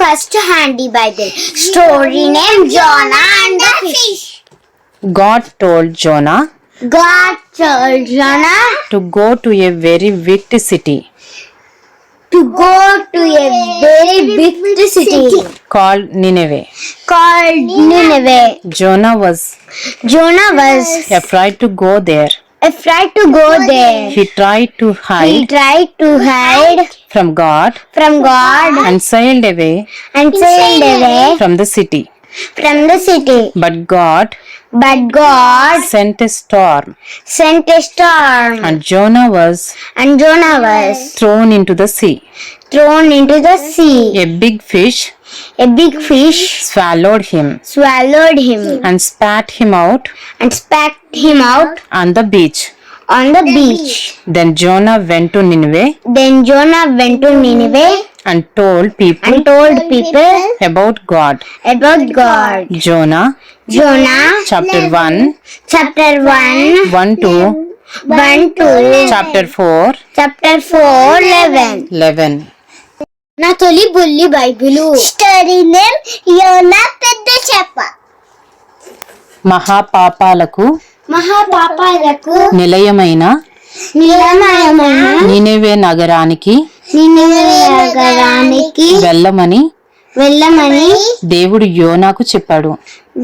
first handy Bible. Story name Jonah and the fish. God told Jonah God told Jonah to go to a very wicked city to go to a very big city called Nineveh. called Nineveh. Jonah was Jonah was afraid to go there. Afraid to go there. He tried to hide. He hide tried to hide from God from God and sailed away and sailed away from the city. from the city. But God But God sent a storm, sent a storm, and Jonah was and Jonah was thrown into the sea. thrown into the sea. A big fish A big fish swallowed him swallowed him and spat him out and spat him out on the beach. on the beach. Then Jonah went to Nineveh Then Jonah went to Nineveh and told people and told people about God. about God. Jonah Jonah chapter 1, chapter 1, 1 to 1 to chapter 4, chapter 4, 11. 11. నా తొలి బుల్లి Bible. Story name యోనా పెద్ద చెప్ప మహాపాపాలకు మహాపాపాలకు నిలయమైన నిలమయమైన నినివే నగరానికి నినివే నగరానికి వెళ్ళమని వెళ్ళమని దేవుడు యోనాకు చెప్పాడు.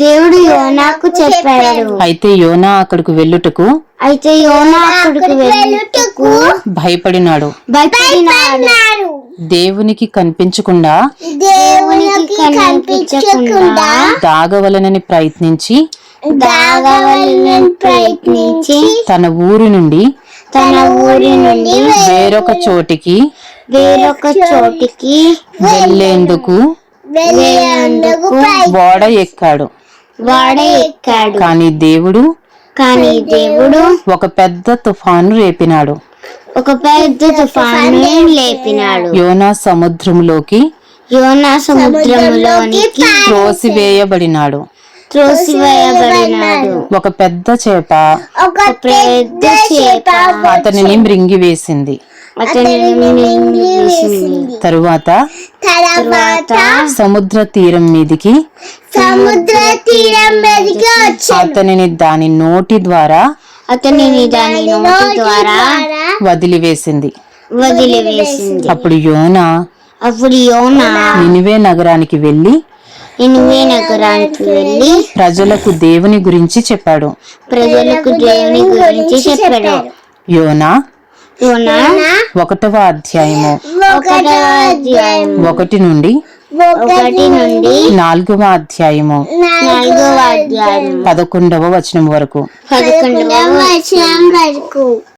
దేవుడు యోనాకు చెప్పాడు. అయితే యోనా అక్కడికి వెళ్ళుటకు అయితే యోనా అక్కడికి వెళ్ళుటకు భయపడినాడు. భయపడినాడు. దేవునికి కనిపించకుండా దేవునికి కనిపించకుండా దాగవలనని ప్రయత్నించి దాగవలని ప్రయత్నించి తన ఊరి నుండి తన ఊరి నుండి వేరొక చోటికి వేరొక చోటికి వెళ్ళేందుకు వెళ్ళేందుకు ఓడ ఎక్కాడు. వాడ ఎక్కాడు. కానీ దేవుడు కానీ దేవుడు ఒక పెద్ద తుఫాను రేపినాడు. ఒక పెద్ద తుఫాను లేపినాడు. యోనా సముద్రంలోకి యోనా సముద్రంలోనికి త్రోసివేయబడినాడు. త్రోసివేయబడినాడు. ఒక పెద్ద చేప ఒక పెద్ద చేప. అతనిని మృంగివేసింది. తరువాత తర్వాత సముద్ర తీరం మీదికి సముద్ర తీరం మీదకి అతనిని దాని నోటి ద్వారా అతనిని దాని నోటి ద్వారా వదిలివేసింది. వదిలివేసింది. అప్పుడు యోనా అప్పుడు యోనా నినివే నగరానికి వెళ్ళి ఎనిమిది నగరానికి వెళ్ళి ప్రజలకు దేవుని గురించి చెప్పాడు. ప్రజలకు దేవుని గురించి చెప్పాడు. యోనా యోనా ఒకటవ అధ్యాయము. ఒకటో అధ్యాయం ఒకటి నుండి ఒకటి నుండి నాలుగవ అధ్యాయము. నాలుగవ అధ్యాయం పదకొండవ వచనం వరకు. పదకొండవ వచనం వరకు.